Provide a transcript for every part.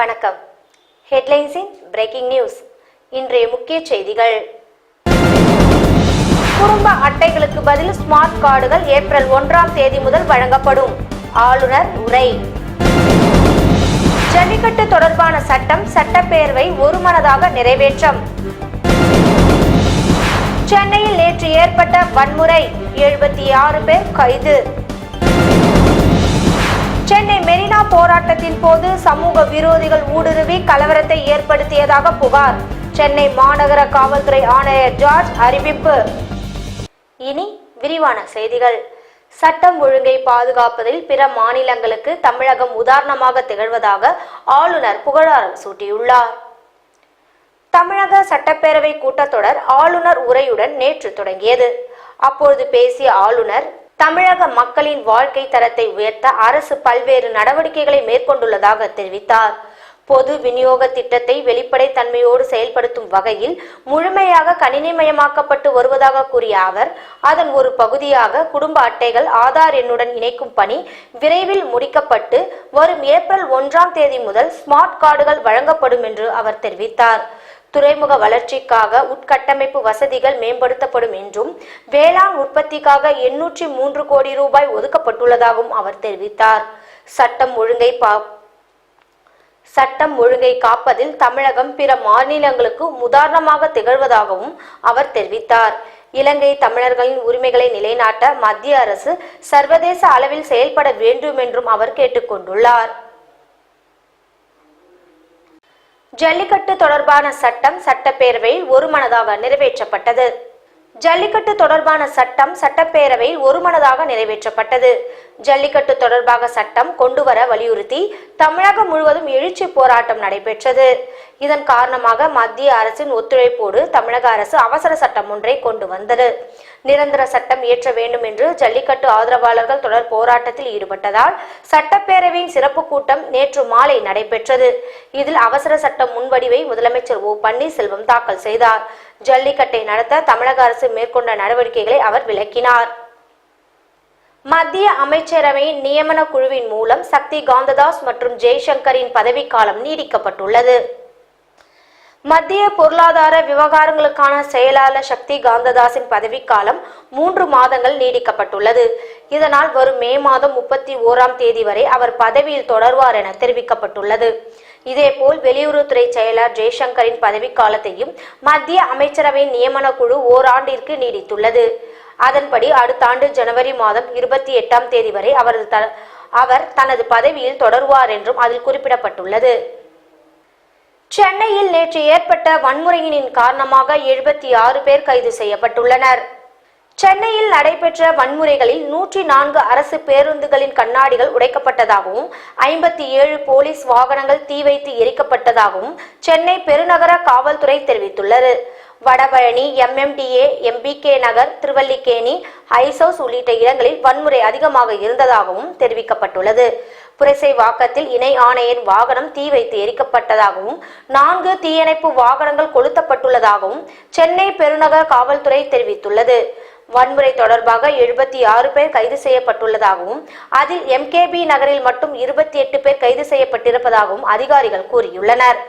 வணக்கம். ஹெட்லைன்ஸின் breaking news இன்றைய முக்கிய செய்திகள். குடும்ப அட்டைகளுக்கு பதில் ஸ்மார்ட் கார்டுகள் ஏப்ரல் ஒன்றாம் தேதி முதல் வழங்கப்படும். ஆளுநர் உரை. ஜல்லிக்கட்டு தொடர்பான சட்டம் சட்டப்பேரவை ஒருமனதாக நிறைவேற்றம். சென்னையில் நேற்று ஏற்பட்ட வன்முறை. எழுபத்தி ஆறு பேர் கைது. சென்னை மெரினா போராட்டத்தின் போது சமூக விரோதிகள் ஊடுருவி கலவரத்தை ஏற்படுத்தியதாக புகார். சென்னை மாநகர காவல்துறை ஆணையர் ஜார்ஜ் அறிவிப்பு. இனி விரிவான செய்திகள். சட்டம் ஒழுங்கை பாதுகாப்பதில் பிற மாநிலங்களுக்கு தமிழகம் உதாரணமாக திகழ்வதாக ஆளுநர் புகழாரம் சூட்டியுள்ளார். தமிழக சட்டப்பேரவை கூட்டத்தொடர் ஆளுநர் உரையுடன் நேற்று தொடங்கியது. அப்பொழுது பேசிய ஆளுநர் தமிழக மக்களின் வாழ்க்கை தரத்தை உயர்த்த அரசு பல்வேறு நடவடிக்கைகளை மேற்கொண்டுள்ளதாக தெரிவித்தார். பொது விநியோக திட்டத்தை வெளிப்படை தன்மையோடு செயல்படுத்தும் வகையில் முழுமையாக கணினிமயமாக்கப்பட்டு வருவதாக கூறிய அவர் அதன் ஒரு பகுதியாக குடும்ப அட்டைகள் ஆதார் எண்ணுடன் இணைக்கும் பணி விரைவில் முடிக்கப்பட்டு வரும் ஏப்ரல் ஒன்றாம் தேதி முதல் ஸ்மார்ட் கார்டுகள் வழங்கப்படும் என்று அவர் தெரிவித்தார். துறைமுக வளர்ச்சிக்காக உட்கட்டமைப்பு வசதிகள் மேம்படுத்தப்படும் என்றும் வேளாண் உற்பத்திக்காக எண்ணூற்றி மூன்று கோடி ரூபாய் ஒதுக்கப்பட்டுள்ளதாகவும் அவர் தெரிவித்தார். சட்டம் ஒழுங்கை பா சட்டம் ஒழுங்கை காப்பதில் தமிழகம் பிற மாநிலங்களுக்கு உதாரணமாக திகழ்வதாகவும் அவர் தெரிவித்தார். இலங்கை தமிழர்களின் உரிமைகளை நிலைநாட்ட மத்திய அரசு சர்வதேச அளவில் செயல்பட வேண்டும் என்றும் அவர் கேட்டுக்கொண்டுள்ளார். ஜல்லிக்கட்டு தொடர்பான சட்டம் சட்டப்பேரவையில் ஒருமனதாக நிறைவேற்றப்பட்டது. ஜல்லிக்கட்டு தொடர்பான சட்டம் சட்டப்பேரவையில் ஒருமனதாக நிறைவேற்றப்பட்டது. ஜல்லிக்கட்டு தொடர்பாக சட்டம் கொண்டுவர வலியுறுத்தி தமிழகம் முழுவதும் எழுச்சி போராட்டம் நடைபெற்றது. இதன் காரணமாக மத்திய அரசின் ஒத்துழைப்போடு தமிழக அரசு அவசர சட்டம் ஒன்றை கொண்டு வந்தது. நிரந்தர சட்டம் இயற்ற வேண்டும் என்று ஜல்லிக்கட்டு ஆதரவாளர்கள் தொடர் போராட்டத்தில் ஈடுபட்டதால் சட்டப்பேரவையின் சிறப்பு கூட்டம் நேற்று மாலை நடைபெற்றது. இதில் அவசர சட்ட முன்வடிவை முதலமைச்சர் ஓ பன்னீர்செல்வம் தாக்கல் செய்தார். ஜல்லிக்கட்டை நடத்த தமிழக அரசு மேற்கொண்ட நடவடிக்கைகளை அவர் விளக்கினார். மத்திய அமைச்சரவையின் நியமன குழுவின் மூலம் சக்தி காந்ததாஸ் மற்றும் ஜெய்சங்கரின் பதவிக்காலம் நீடிக்கப்பட்டுள்ளது. மத்திய பொருளாதார விவகாரங்களுக்கான செயலாளர் சக்தி காந்ததாஸின் பதவிக்காலம் மூன்று மாதங்கள் நீடிக்கப்பட்டுள்ளது. இதனால் வரும் மே மாதம் முப்பத்தி ஓராம் தேதி வரை அவர் பதவியில் தொடர்வார் என தெரிவிக்கப்பட்டுள்ளது. இதேபோல் வெளியுறவுத்துறை செயலர் ஜெய்சங்கரின் பதவிக்காலத்தையும் மத்திய அமைச்சரவையின் நியமன குழு ஓராண்டிற்கு நீடித்துள்ளது. அதன்படி அடுத்த ஆண்டு ஜனவரி மாதம் இருபத்தி எட்டாம் தேதி வரை அவரது த அவர் தனது பதவியில் தொடருவார் என்றும் அதில் குறிப்பிடப்பட்டுள்ளது. சென்னையில் நேற்று ஏற்பட்ட வன்முறையினின் காரணமாக எழுபத்தி ஆறு பேர் கைது செய்யப்பட்டுள்ளனர். சென்னையில் நடைபெற்ற வன்முறைகளில் நூற்றி நான்கு அரசு பேருந்துகளின் கண்ணாடிகள் உடைக்கப்பட்டதாகவும் ஐம்பத்தி ஏழு போலீஸ் வாகனங்கள் தீ வைத்து எரிக்கப்பட்டதாகவும் சென்னை பெருநகர காவல்துறை தெரிவித்துள்ளது. Vadapalani MMDA MPK Nagar Thiruvallikeni Ice House உள்ளிட்ட இடங்களில் வன்முறை அதிகமாக இருந்ததாகவும் தெரிவிக்கப்பட்டுள்ளது. புரசைவாக்கத்தில் இணை ஆணையர் வாகனம் தீ வைத்து எரிக்கப்பட்டதாகவும் நான்கு தீயணைப்பு வாகனங்கள் கொளுத்தப்பட்டுள்ளதாகவும் சென்னை பெருநகர் காவல்துறை தெரிவித்துள்ளது. வன்முறை தொடர்பாக எழுபத்தி ஆறு பேர் கைது செய்யப்பட்டுள்ளதாகவும் அதில் எம்கேபி நகரில் மட்டும் இருபத்தி எட்டு பேர் கைது செய்யப்பட்டிருப்பதாகவும் அதிகாரிகள் கூறியுள்ளனர்.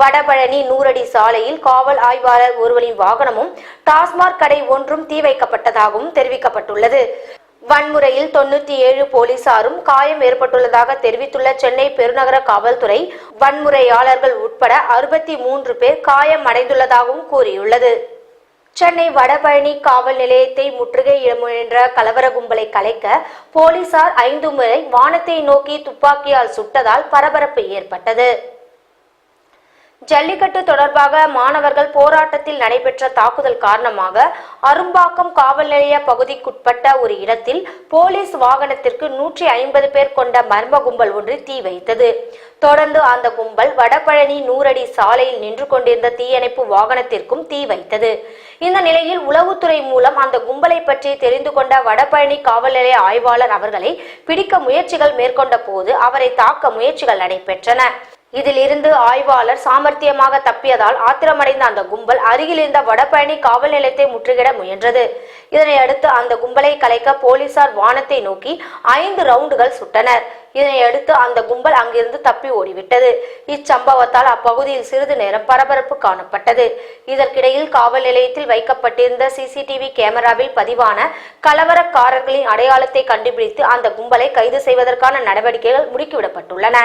வடபழனி நூறடி சாலையில் காவல் ஆய்வாளர் ஒருவரின் வாகனமும் டாஸ்மாக் கடை ஒன்றும் தீ வைக்கப்பட்டதாகவும் தெரிவிக்கப்பட்டுள்ளது. வன்முறையில் தொண்ணூத்தி ஏழு போலீசாரும் காயம் ஏற்பட்டுள்ளதாக தெரிவித்துள்ள சென்னை பெருநகர காவல்துறை வன்முறையாளர்கள் உட்பட அறுபத்தி மூன்று பேர் காயம் அடைந்துள்ளதாகவும் கூறியுள்ளது. சென்னை வடபழனி காவல் நிலையத்தை முற்றுகையிட முயன்ற கலவர கும்பலை கலைக்க போலீசார் ஐந்து முறை வானத்தை நோக்கி துப்பாக்கியால் சுட்டதால் பரபரப்பு ஏற்பட்டது. ஜல்லிக்கட்டு தொடர்பாக மாணவர்கள் போராட்டத்தில் நடைபெற்ற தாக்குதல் காரணமாக அரும்பாக்கம் காவல் நிலைய பகுதிக்குட்பட்ட ஒரு இடத்தில் போலீஸ் வாகனத்திற்கு நூற்றி ஐம்பது பேர் கொண்ட மர்ம கும்பல் ஒன்று தீ வைத்தது. தொடர்ந்து அந்த கும்பல் வடபழனி நூறடி சாலையில் நின்று கொண்டிருந்த தீயணைப்பு வாகனத்திற்கும் தீ வைத்தது. இந்த நிலையில் உளவுத்துறை மூலம் அந்த கும்பலை பற்றி தெரிந்து கொண்ட வடபழனி காவல் நிலைய ஆய்வாளர் அவர்களை பிடிக்க முயற்சிகள் மேற்கொண்ட போது அவரை தாக்க முயற்சிகள் நடைபெற்றன. இதிலிருந்து ஆய்வாளர் சாமர்த்தியமாக தப்பியதால் ஆத்திரமடைந்த அந்த கும்பல் அருகில் இருந்த வடபழனி காவல் நிலையத்தை முற்றுகிட முயன்றது. இதனையடுத்து அந்த கும்பலை கலைக்க போலீசார் வானத்தை நோக்கி ஐந்து ரவுண்டுகள் சுட்டனர். இதனையடுத்து அந்த கும்பல் அங்கிருந்து தப்பி ஓடிவிட்டது. இச்சம்பவத்தால் அப்பகுதியில் சிறிது நேரம் பரபரப்பு காணப்பட்டது. இதற்கிடையில் காவல் நிலையத்தில் வைக்கப்பட்டிருந்த சிசிடிவி கேமராவில் பதிவான கலவரக்காரர்களின் அடையாளத்தை கண்டுபிடித்து அந்த கும்பலை கைது செய்வதற்கான நடவடிக்கைகள் முடுக்கிவிடப்பட்டுள்ளன.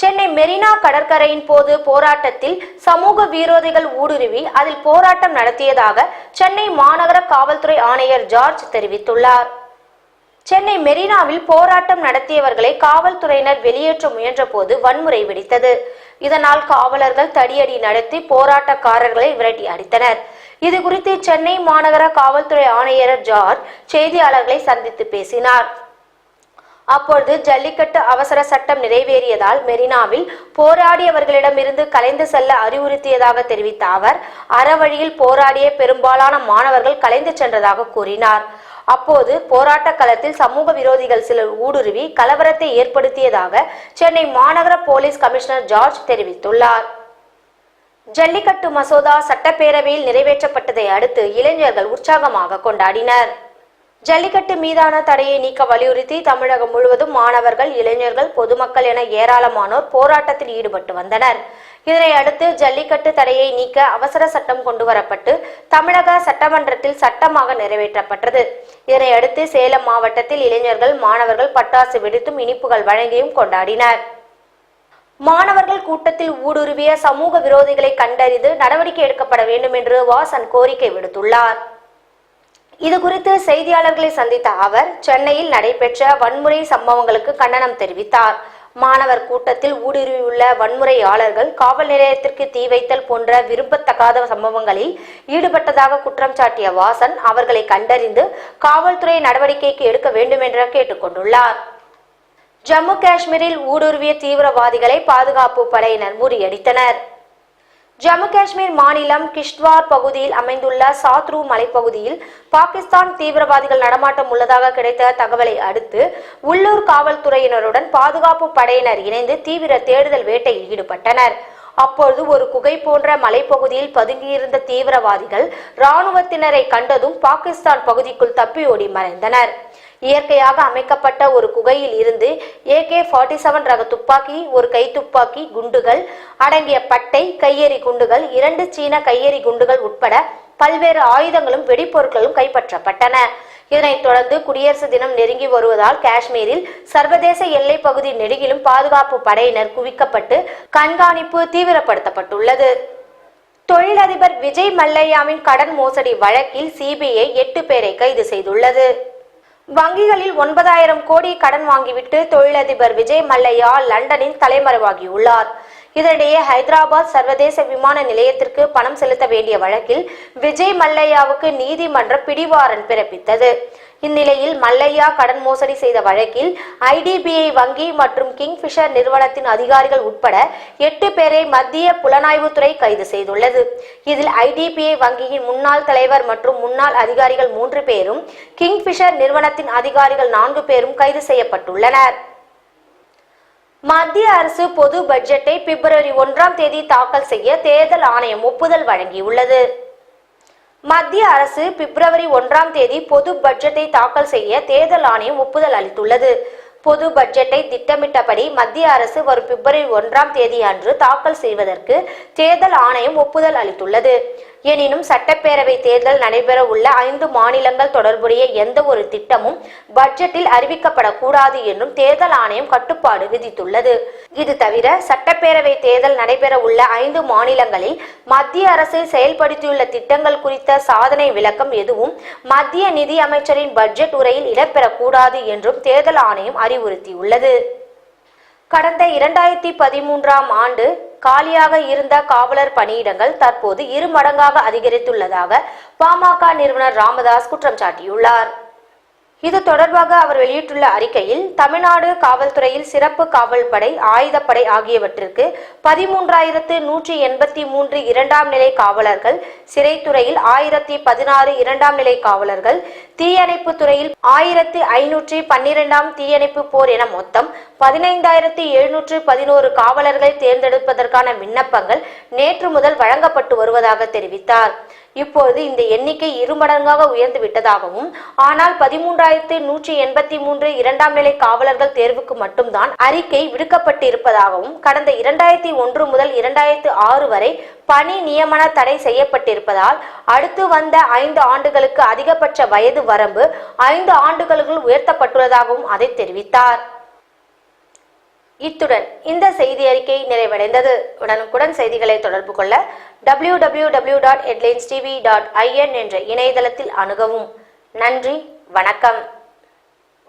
சென்னை மெரினா கடற்கரையின் போது போராட்டத்தில் சமூக விரோதிகள் ஊடுருவி அதில் போராட்டம் நடத்தியதாக சென்னை மாநகர காவல்துறை ஆணையர் ஜார்ஜ் தெரிவித்துள்ளார். சென்னை மெரினாவில் போராட்டம் நடத்தியவர்களை காவல்துறையினர் வெளியேற்ற முயன்றபோது வன்முறை வெடித்தது. இதனால் காவலர்கள் தடியடி நடத்தி போராட்டக்காரர்களை விரட்டி அடித்தனர். இது குறித்து சென்னை மாநகர காவல்துறை ஆணையர் ஜார்ஜ் செய்தியாளர்களை சந்தித்து பேசினார். அப்பொழுது ஜல்லிக்கட்டு அவசர சட்டம் நிறைவேறியதால் மெரினாவில் போராடியவர்களிடமிருந்து கலைந்து செல்ல அறிவுறுத்தியதாக தெரிவித்த அவர் அறவழியில் போராடிய பெரும்பாலான மாணவர்கள் கலைந்து சென்றதாக கூறினார். அப்போது போராட்ட களத்தில் சமூக விரோதிகள் சிலர் ஊடுருவி கலவரத்தை ஏற்படுத்தியதாக சென்னை மாநகர போலீஸ் கமிஷனர் ஜார்ஜ் தெரிவித்துள்ளார். ஜல்லிக்கட்டு மசோதா சட்டப்பேரவையில் நிறைவேற்றப்பட்டதை அடுத்து இளைஞர்கள் உற்சாகமாக கொண்டாடினர். ஜல்லிக்கட்டு மீதான தடையை நீக்க வலியுறுத்தி தமிழகம் முழுவதும் மாணவர்கள் இளைஞர்கள் பொதுமக்கள் என ஏராளமானோர் போராட்டத்தில் ஈடுபட்டு வந்தனர். இதனை அடுத்து ஜல்லிக்கட்டு தடையை நீக்க அவசர சட்டம் கொண்டுவரப்பட்டு தமிழக சட்டமன்றத்தில் சட்டமாக நிறைவேற்றப்பட்டது. இதனையடுத்து சேலம் மாவட்டத்தில் இளைஞர்கள் மாணவர்கள் பட்டாசு வெடித்தும் இனிப்புகள் வழங்கியும் கொண்டாடினர். மாணவர்கள் கூட்டத்தில் ஊடுருவிய சமூக விரோதிகளை கண்டறிந்து நடவடிக்கை எடுக்கப்பட வேண்டும் என்று வாசன் கோரிக்கை விடுத்துள்ளார். இது குறித்து செய்தியாளர்களை சந்தித்த அவர் சென்னையில் நடைபெற்ற வன்முறை சம்பவங்களுக்கு கண்டனம் தெரிவித்தார். மாணவர் கூட்டத்தில் ஊடுருவியுள்ள வன்முறையாளர்கள் காவல் நிலையத்திற்கு தீ வைத்தல் போன்ற விரும்பத்தகாத சம்பவங்களில் ஈடுபட்டதாக குற்றம் சாட்டிய வாசன் அவர்களை கண்டறிந்து காவல்துறை நடவடிக்கைக்கு எடுக்க வேண்டும் என்று கேட்டுக்கொண்டுள்ளார் ஜம்மு காஷ்மீரில் ஊடுருவிய தீவிரவாதிகளை பாதுகாப்பு படையினர் முறியடித்தனர். ஜம்மு காஷ்மீர் மாநிலம் கிஷ்ட்வார் பகுதியில் அமைந்துள்ள சாத்ரு மலைப்பகுதியில் பாகிஸ்தான் தீவிரவாதிகள் நடமாட்டம் உள்ளதாக கிடைத்த தகவலை அடுத்து உள்ளூர் காவல்துறையினருடன் பாதுகாப்பு படையினர் இணைந்து தீவிர தேடுதல் வேட்டையில் ஈடுபட்டனர். அப்பொழுது ஒரு குகை போன்ற மலைப்பகுதியில் பதுங்கியிருந்த தீவிரவாதிகள் ராணுவத்தினரை கண்டதும் பாகிஸ்தான் பகுதிக்குள் தப்பியோடி மறைந்தனர். இயற்கையாக அமைக்கப்பட்ட ஒரு குகையில் இருந்து ஏகே ஃபார்ட்டி செவன் ரக துப்பாக்கி ஒரு கைத்துப்பாக்கி குண்டுகள் அடங்கிய பட்டை கையெறி குண்டுகள் இரண்டு சீன கையெறி குண்டுகள் உட்பட பல்வேறு ஆயுதங்களும் வெடிப்பொருட்களும் கைப்பற்றப்பட்டன. இதனைத் தொடர்ந்து குடியரசு தினம் நெருங்கி வருவதால் காஷ்மீரில் சர்வதேச எல்லை பகுதி நெடுகிலும் பாதுகாப்பு படையினர் குவிக்கப்பட்டு கண்காணிப்பு தீவிரப்படுத்தப்பட்டுள்ளது. தொழிலதிபர் விஜய் மல்லையாவின் கடன் மோசடி வழக்கில் சிபிஐ எட்டு பேரை கைது செய்துள்ளது. வங்கிகளில் ஒன்பதாயிரம் கோடி கடன் வாங்கிவிட்டு தொழிலதிபர் விஜய் மல்லையா லண்டனில் தலைமறைவாகியுள்ளார். இதனிடையே ஹைதராபாத் சர்வதேச விமான நிலையத்திற்கு பணம் செலுத்த வேண்டிய வழக்கில் விஜய் மல்லையாவுக்கு நீதிமன்றம் பிடிவாரன் பிறப்பித்தது. இந்நிலையில் மல்லையா கடன் மோசடி செய்த வழக்கில் ஐடிபிஐ வங்கி மற்றும் கிங்ஃபிஷர் நிறுவனத்தின் அதிகாரிகள் உட்பட எட்டு பேரை மத்திய புலனாய்வுத்துறை கைது செய்துள்ளது. இதில் ஐடிபிஐ வங்கியின் முன்னாள் தலைவர் மற்றும் முன்னாள் அதிகாரிகள் மூன்று பேரும் கிங்ஃபிஷர் நிறுவனத்தின் அதிகாரிகள் நான்கு பேரும் கைது செய்யப்பட்டுள்ளனர். மத்திய அரசு பொது பட்ஜெட்டை பிப்ரவரி ஒன்றாம் தேதி தாக்கல் செய்ய தேர்தல் ஆணையம் ஒப்புதல் வழங்கியுள்ளது. மத்திய அரசு பிப்ரவரி ஒன்றாம் தேதி பொது பட்ஜெட்டை தாக்கல் செய்ய தேர்தல் ஆணையம் ஒப்புதல் அளித்துள்ளது. பொது பட்ஜெட்டை திட்டமிட்டபடி மத்திய அரசு வரும் பிப்ரவரி ஒன்றாம் தேதி அன்று தாக்கல் செய்வதற்கு தேர்தல் ஆணையம் ஒப்புதல் அளித்துள்ளது. எனினும் சட்டப்பேரவை தேர்தல் நடைபெற உள்ள ஐந்து மாநிலங்கள் தொடர்புடைய எந்த ஒரு திட்டமும் பட்ஜெட்டில் அறிவிக்கப்படக்கூடாது என்றும் தேர்தல் ஆணையம் கட்டுப்பாடு விதித்துள்ளது. இது தவிர சட்டப்பேரவை தேர்தல் நடைபெற உள்ள ஐந்து மாநிலங்களில் மத்திய அரசு செயல்படுத்தியுள்ள திட்டங்கள் குறித்த சாதனை விளக்கம் எதுவும் மத்திய நிதி அமைச்சரின் பட்ஜெட் உரையில் இடம்பெறக்கூடாது என்றும் தேர்தல் ஆணையம் அறிவுறுத்தியுள்ளது. கடந்த இரண்டாயிரத்தி பதிமூன்றாம் ஆண்டு காலியாக இருந்த காவலர் பணியிடங்கள் தற்போது இரு மடங்காக அதிகரித்துள்ளதாக பாமக நிறுவனர் ராமதாஸ் குற்றம் சாட்டியுள்ளார். இது தொடர்பாக அவர் வெளியிட்டுள்ள அறிக்கையில் தமிழ்நாடு காவல்துறையில் சிறப்பு காவல் படை ஆயுதப்படை ஆகியவற்றிற்கு பதிமூன்றாயிரத்து நூற்றி எண்பத்தி மூன்று இரண்டாம் நிலை காவலர்கள் சிறைத்துறையில் ஆயிரத்தி பதினாறு இரண்டாம் நிலை காவலர்கள் தீயணைப்பு துறையில் ஆயிரத்தி ஐநூற்றி பன்னிரெண்டாம் தீயணைப்பு போர் என மொத்தம் பதினைந்தாயிரத்தி எழுநூற்று பதினோரு காவலர்கள் தேர்ந்தெடுப்பதற்கான விண்ணப்பங்கள் நேற்று முதல் வழங்கப்பட்டு வருவதாக தெரிவித்தார். இப்பொழுது இந்த எண்ணிக்கை இருமடங்காக உயர்ந்து விட்டதாகவும் ஆனால் பதிமூன்றாயிரத்து நூற்றி எண்பத்தி மூன்று இரண்டாம் நிலை காவலர்கள் தேர்வுக்கு மட்டும்தான் அறிக்கை விடுக்கப்பட்டிருப்பதாகவும் கடந்த இரண்டாயிரத்தி ஒன்று முதல் இரண்டாயிரத்து ஆறு வரை பணி நியமன தடை செய்யப்பட்டிருப்பதால் அடுத்து வந்த ஐந்து ஆண்டுகளுக்கு அதிகபட்ச வயது வரம்பு ஐந்து ஆண்டுகளுக்குள் உயர்த்தப்பட்டுள்ளதாகவும் அதை தெரிவித்தார். இத்துடன் இந்த செய்தி அறிக்கை நிறைவடைந்தது. உடனுக்குடன் செய்திகளை தொடர்பு கொள்ள W W W dot headlines TV dot IN என்ற இணையதளத்தில் அணுகவும். நன்றி வணக்கம்.